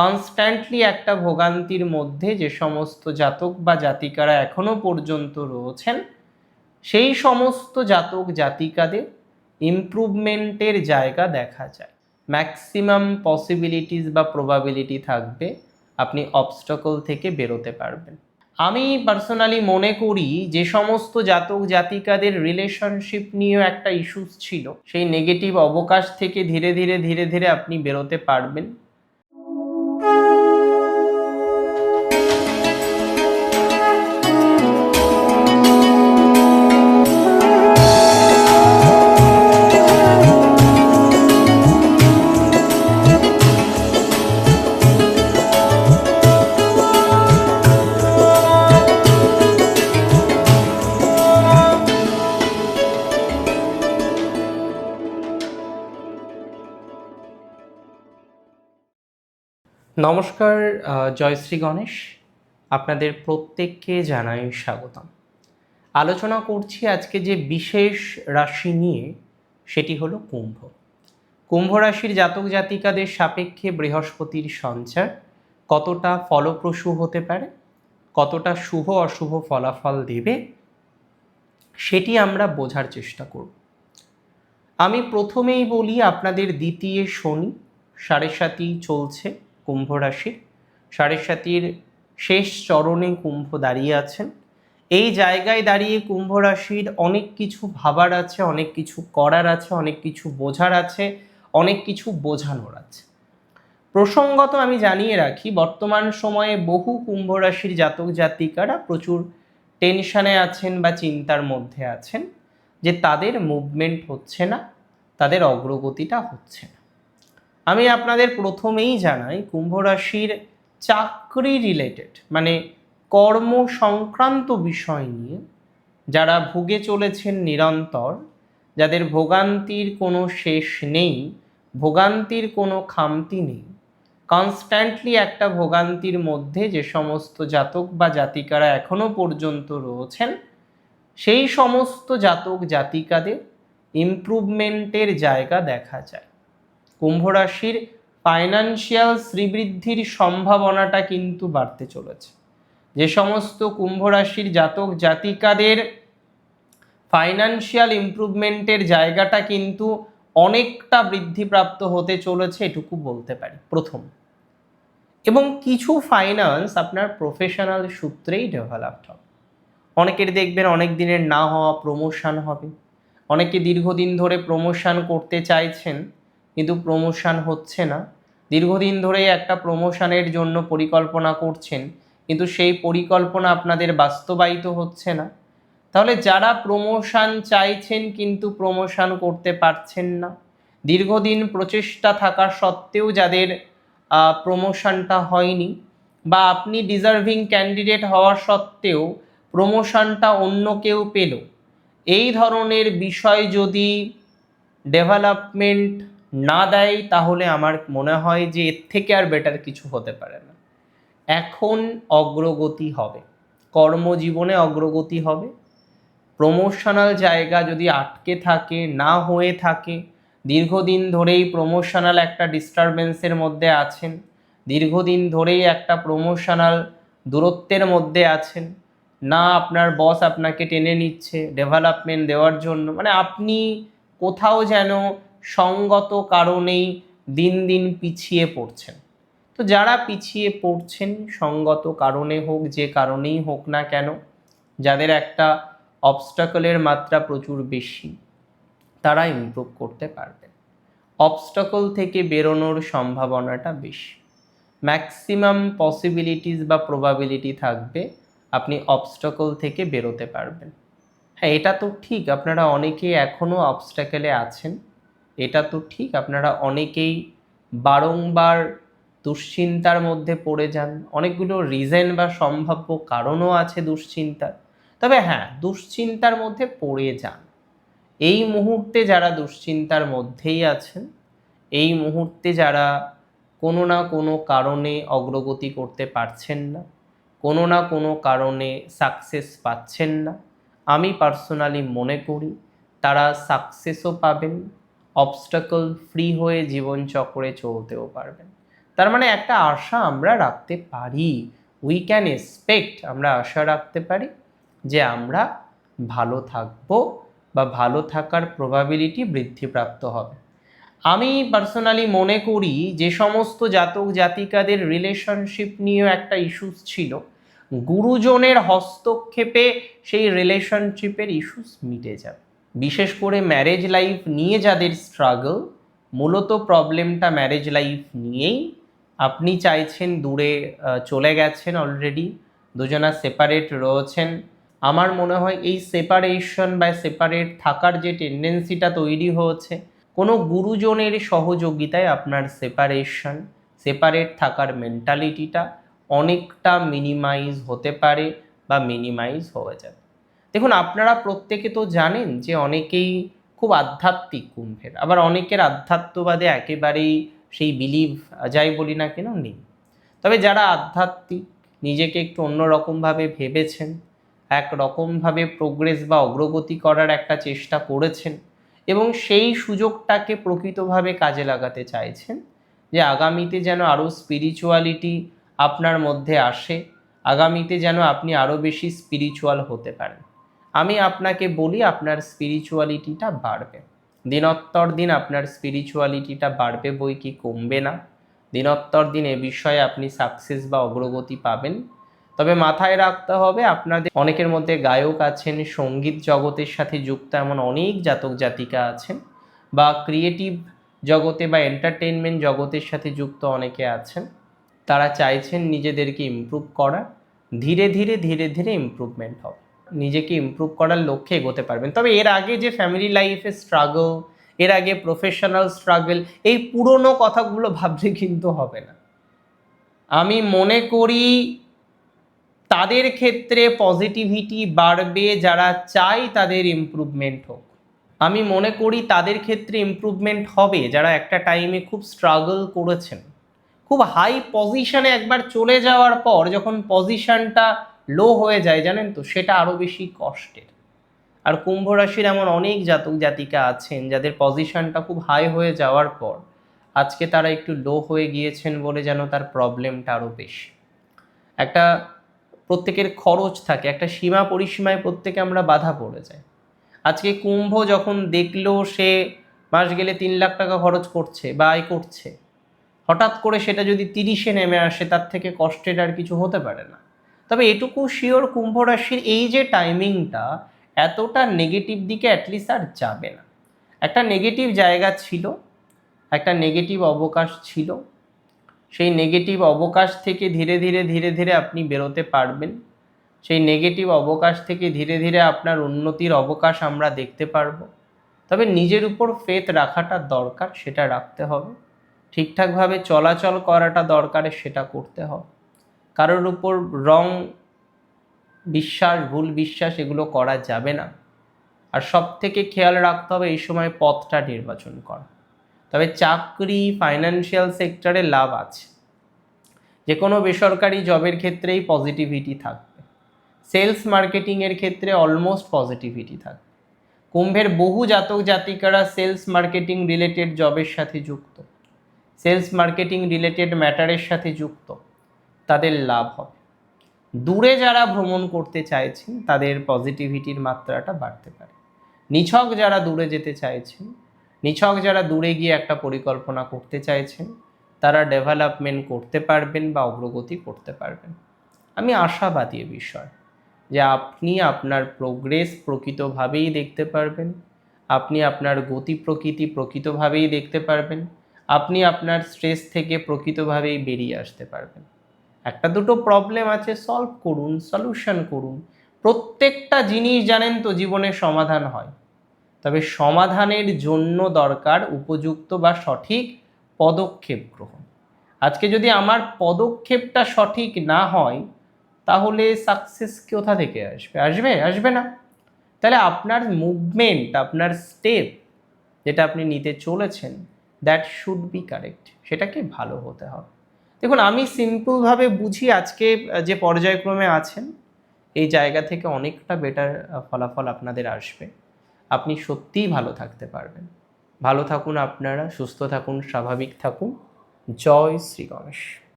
Constantly একটা ভোগান্তির মধ্যে যে সমস্ত জাতক বা জাতিকারা এখনও পর্যন্ত রয়েছেন, সেই সমস্ত জাতক জাতিকাদের ইমপ্রুভমেন্টের জায়গা দেখা যায়। ম্যাক্সিমাম পসিবিলিটিস বা প্রবাবিলিটি থাকবে, আপনি অবস্টকল থেকে বেরোতে পারবেন। আমি পার্সোনালি মনে করি যে সমস্ত জাতক জাতিকাদের রিলেশনশিপ নিয়েও একটা ইস্যুস ছিল। সেই নেগেটিভ অবকাশ থেকে ধীরে ধীরে ধীরে ধীরে আপনি বেরোতে পারবেন। নমস্কার জয়শ্রী গণেশ। আপনাদের প্রত্যেককে জানাই স্বাগতম। আলোচনা করছি আজকে যে বিশেষ রাশি নিয়ে, সেটি হলো কুম্ভ। কুম্ভ রাশির জাতক জাতিকাদের সাপেক্ষে বৃহস্পতির সঞ্চার কতটা ফলপ্রসূ হতে পারে, কতটা শুভ অশুভ ফলাফল দেবে, সেটি আমরা বোঝার চেষ্টা করব। আমি প্রথমেই বলি, আপনাদের দ্বিতীয় শনি সাড়ে সাতই চলছে। কুম্ভ রাশির সাড়ে সাতির শেষ চরণে কুম্ভ দাঁড়িয়ে আছেন। এই জায়গায় দাঁড়িয়ে কুম্ভ রাশির অনেক কিছু ভাবার আছে, অনেক কিছু করার আছে, অনেক কিছু বোঝার আছে, অনেক কিছু বোঝানোর আছে। প্রসঙ্গত আমি জানিয়ে রাখি, বর্তমান সময়ে বহু কুম্ভ রাশির জাতক জাতিকারা প্রচুর টেনশনে আছেন বা চিন্তার মধ্যে আছেন যে তাদের মুভমেন্ট হচ্ছে না, তাদের অগ্রগতিটা হচ্ছে না। আমি আপনাদের প্রথমেই জানাই, কুম্ভ রাশির চাকরি রিলেটেড মানে কর্ম সংক্রান্ত বিষয় নিয়ে যারা ভুগে চলেছেন নিরন্তর, যাদের ভোগান্তির কোনো শেষ নেই, ভোগান্তির কোনো খামতি নেই কনস্ট্যান্টলি একটা ভোগান্তির মধ্যে যে সমস্ত জাতক বা জাতিকারা এখনও পর্যন্ত রয়েছেন, সেই সমস্ত জাতক জাতিকাদের ইমপ্রুভমেন্টের জায়গা দেখা যায়। কুম্ভ রাশির ফাইন্যান্সিয়াল শ্রীবৃদ্ধির সম্ভাবনাটা কিন্তু বাড়তে চলেছে। যে সমস্ত কুম্ভ রাশির জাতক জাতিকাদের ফাইন্যান্সিয়াল ইমপ্রুভমেন্টের জায়গাটা কিন্তু অনেকটা বৃদ্ধিপ্রাপ্ত হতে চলেছে এটুকু বলতে পারি। প্রথম। এবং কিছু ফাইন্যান্স আপনার প্রফেশনাল সূত্রেই ডেভেলপড হবে। অনেকের দেখবেন অনেক দিনের না হওয়া প্রমোশন হবে। অনেকে দীর্ঘদিন ধরে প্রমোশন করতে চাইছেন। কিন্তু প্রমোশন হচ্ছে না। দীর্ঘদিন ধরেই একটা প্রমোশনের জন্য পরিকল্পনা করছেন, কিন্তু সেই পরিকল্পনা আপনাদের বাস্তবায়িত হচ্ছে না। তাহলে যারা প্রমোশন চাইছেন কিন্তু প্রমোশন করতে পারছেন না। দীর্ঘদিন প্রচেষ্টা থাকা সত্ত্বেও যাদের প্রমোশনটা হয়নি বা আপনি ডিজার্ভিং ক্যান্ডিডেট হওয়া সত্ত্বেও প্রমোশনটা অন্য কেউ পেল। এই ধরনের বিষয় যদি ডেভেলপমেন্ট না দেয় তাহলে আমার মনে হয় যে এর থেকে আর বেটার কিছু হতে পারে না। এখন অগ্রগতি হবে। কর্মজীবনে অগ্রগতি হবে। প্রমোশনাল জায়গা যদি আটকে থাকে, না হয়ে থাকে, দীর্ঘদিন ধরেই প্রমোশনাল একটা ডিস্টারবেন্সের মধ্যে আছেন, দীর্ঘদিন ধরেই একটা প্রমোশনাল দূরত্বের মধ্যে আছেন, না আপনার বস আপনাকে টেনে নিচ্ছে ডেভেলপমেন্ট দেওয়ার জন্য মানে আপনি কোথাও যেন সঙ্গত কারণেই দিন দিন পিছিয়ে পড়ছেন। তো যারা পিছিয়ে পড়ছেন, সঙ্গত কারণে হোক, যে কারণেই হোক না কেন, যাদের একটা অবস্টাকলের মাত্রা প্রচুর বেশি, তারা ইমপ্রুভ করতে পারবে অবস্টাকল থেকে বেরোনোর সম্ভাবনাটা বেশি। ম্যাক্সিমাম পসিবিলিটিস বা প্রবাবিলিটি থাকবে, আপনি অবস্টাকল থেকে বেরোতে পারবেন। হ্যাঁ এটা তো ঠিক, আপনারা অনেকেই এখনও অবস্টাকেলে আছেন। এটা তো ঠিক, আপনারা অনেকেই বারংবার দুশ্চিন্তার মধ্যে পড়ে যান। অনেকগুলো রিজেন বা সম্ভাব্য কারণও আছে দুশ্চিন্তার। তবে হ্যাঁ দুশ্চিন্তার মধ্যে পড়ে যান। এই মুহূর্তে যারা দুশ্চিন্তার মধ্যেই আছেন, এই মুহূর্তে যারা কোনো না কোনো কারণে অগ্রগতি করতে পারছেন না, কোনো না কোনো কারণে সাকসেস পাচ্ছেন না, আমি পার্সোনালি মনে করি তারা সাকসেসও পাবেন। অবস্টাকল ফ্রি হয়ে জীবনচক্রে চলতেও পারবেন। তার মানে একটা আশা আমরা রাখতে পারি। উই ক্যান এক্সপেক্ট আমরা আশা রাখতে পারি যে আমরা ভালো থাকব বা ভালো থাকার প্রবাবিলিটি বৃদ্ধিপ্রাপ্ত হবে। আমি পার্সোনালি মনে করি যে সমস্ত জাতক জাতিকাদের রিলেশনশিপ নিয়েও একটা ইস্যুস ছিল। গুরুজনের হস্তক্ষেপে সেই রিলেশনশিপের ইস্যুস মিটে যাবে। বিশেষ করে ম্যারেজ লাইফ নিয়ে যাদের স্ট্রাগল মূলত প্রবলেমটা ম্যারেজ লাইফ নিয়েই। আপনি চাইছেন দূরে চলে গেছেন অলরেডি দুজনা সেপারেট রয়েছেন। আমার মনে হয় এই সেপারেশন বা সেপারেট থাকার যে টেন্ডেন্সিটা তৈরি হয়েছে, কোনো গুরুজনের সহযোগিতায় আপনার সেপারেশন সেপারেট থাকার মেন্টালিটিটা অনেকটা মিনিমাইজ হতে পারে বা মিনিমাইজ হয়ে যাবে। দেখুন, আপনারা প্রত্যেকে তো জানেন যে অনেকেই খুব আধ্যাত্মিক কুম্ভের। আবার অনেকের আধ্যাত্মবাদে একেবারেই সেই বিলিভ যাই বলি না কেন, নেই। তবে যারা আধ্যাত্মিক, নিজেকে একটু অন্যরকমভাবে ভেবেছেন এক রকমভাবে প্রোগ্রেস বা অগ্রগতি করার একটা চেষ্টা করেছেন এবং সেই সুযোগটাকে প্রকৃতভাবে কাজে লাগাতে চাইছেন যে আগামীতে যেন আরও স্পিরিচুয়ালিটি আপনার মধ্যে আসে, আগামীতে যেন আপনি আরও বেশি স্পিরিচুয়াল হতে পারেন। আমি আপনাকে বলি আপনার স্পিরিচুয়ালিটিটা বাড়বে। দিনোত্তর দিন আপনার স্পিরিচুয়ালিটিটা বাড়বে বই কি কমবে না? দিনোত্তর দিন এ বিষয়ে আপনি সাকসেস বা অগ্রগতি পাবেন। তবে মাথায় রাখতে হবে, আপনাদের অনেকের মধ্যে গায়ক আছেন, সংগীত জগতের সাথে যুক্ত এমন অনেক জাতক জাতিকা আছেন বা ক্রিয়েটিভ জগতে বা এন্টারটেনমেন্ট জগতের সাথে যুক্ত অনেকে আছেন। তারা চাইছেন নিজেদেরকে ইমপ্রুভ করা। ধীরে ধীরে ধীরে ধীরে ইমপ্রুভমেন্ট হবে। নিজেকে ইমপ্রুভ করার লক্ষ্যে এগোতে পারবেন। তবে এর আগে যে ফ্যামিলি লাইফে স্ট্রাগল এর আগে প্রফেশনাল স্ট্রাগল এই পুরনো কথাগুলো ভাবলে কিন্তু হবে না। আমি মনে করি তাদের ক্ষেত্রে পজিটিভিটি বাড়বে, যারা চাই তাদের ইমপ্রুভমেন্ট হোক। আমি মনে করি তাদের ক্ষেত্রে ইমপ্রুভমেন্ট হবে, যারা একটা টাইমে খুব স্ট্রাগল করেছেন। খুব হাই পজিশনে একবার চলে যাওয়ার পর, যখন পজিশনটা লো হয়ে যায়, জানেন তো? সেটা আরও বেশি কষ্টের। আর কুম্ভ রাশির এমন অনেক জাতক জাতিকা আছেন, যাদের পজিশনটা খুব হাই হয়ে যাওয়ার পর আজকে তারা একটু লো হয়ে গিয়েছেন বলে যেন তার প্রবলেমটা আরও বেশি। একটা প্রত্যেকের খরচ থাকে, একটা সীমা পরিসীমায় প্রত্যেকে আমরা বাধা পড়ে যাই। আজকে কুম্ভ যখন দেখল সে মাস গেলে তিন লাখ টাকা খরচ করছে বা আয় করছে, হঠাৎ করে সেটা যদি তিরিশে নেমে আসে, তার থেকে কষ্টের আর কিছু হতে পারে না। তবে এটুকু শিওর কুম্ভ রাশির এই যে টাইমিংটা এতটা নেগেটিভ দিকে অ্যাটলিস্ট আর যাবে না। একটা নেগেটিভ জায়গা ছিল, একটা নেগেটিভ অবকাশ ছিল। সেই নেগেটিভ অবকাশ থেকে ধীরে ধীরে ধীরে ধীরে আপনি বেরোতে পারবেন। সেই নেগেটিভ অবকাশ থেকে ধীরে ধীরে আপনার উন্নতির অবকাশ আমরা দেখতে পারব। তবে নিজের উপর ফেত রাখাটা দরকার, সেটা রাখতে হবে। ঠিকঠাকভাবে চলাচল করাটা দরকারে, সেটা করতে হবে। কারোর উপর রং, বিশ্বাস, ভুল বিশ্বাস এগুলো করা যাবে না। আর সব থেকে খেয়াল রাখতে হবে এই সময় পথটা নির্বাচন করা। তবে চাকরি ফাইন্যান্সিয়াল সেক্টরে লাভ আছে। যে কোনো বেসরকারি জবের ক্ষেত্রেই পজিটিভিটি থাকবে। সেলস মার্কেটিংয়ের ক্ষেত্রে অলমোস্ট পজিটিভিটি থাকবে। কুম্ভের বহু জাতক জাতিকারা সেলস মার্কেটিং রিলেটেড জবের সাথে যুক্ত। সেলস মার্কেটিং রিলেটেড ম্যাটারের সাথে যুক্ত। তাদের লাভ হবে। দূরে যারা ভ্রমণ করতে চাইছেন, তাদের পজিটিভিটির মাত্রাটা বাড়তে পারে। নিছক যারা দূরে যেতে চাইছেন, নিছক যারা দূরে গিয়ে একটা পরিকল্পনা করতে চাইছেন, তারা ডেভেলপমেন্ট করতে পারবেন বা অগ্রগতি করতে পারবেন। আমি আশাবাদী বিষয় যে আপনি আপনার প্রোগ্রেস প্রকৃতভাবেই দেখতে পারবেন, আপনি আপনার গতি প্রকৃতি প্রকৃতভাবেই দেখতে পারবেন, আপনি আপনার স্ট্রেস থেকে প্রকৃতভাবেই বেরিয়ে আসতে পারবেন। একটা দুটো প্রবলেম আছে সলভ করুন সলিউশন করুন। প্রত্যেকটা জিনিস জানেন তো জীবনে সমাধান হয়। তবে সমাধানের জন্য দরকার উপযুক্ত বা সঠিক পদক্ষেপ গ্রহণ। আজকে যদি আমার পদক্ষেপটা সঠিক না হয়, তাহলে সাকসেস কোথা থেকে আসবে? আসবে? আসবে না। তাহলে আপনার মুভমেন্ট আপনার স্টেপ যেটা আপনি নিতে চলেছেন দ্যাট শুড বি কারেক্ট সেটাকে ভালো হতে হবে। দেখুন, আমি সিম্পলভাবে বুঝি আজকে যে পর্যায়ক্রমে আছেন, এই জায়গা থেকে অনেকটা বেটার ফলাফল আপনাদের আসবে। আপনি সত্যিই ভালো থাকতে পারবেন। ভালো থাকুন আপনারা, সুস্থ থাকুন, স্বাভাবিক থাকুন। জয় শ্রী গণেশ।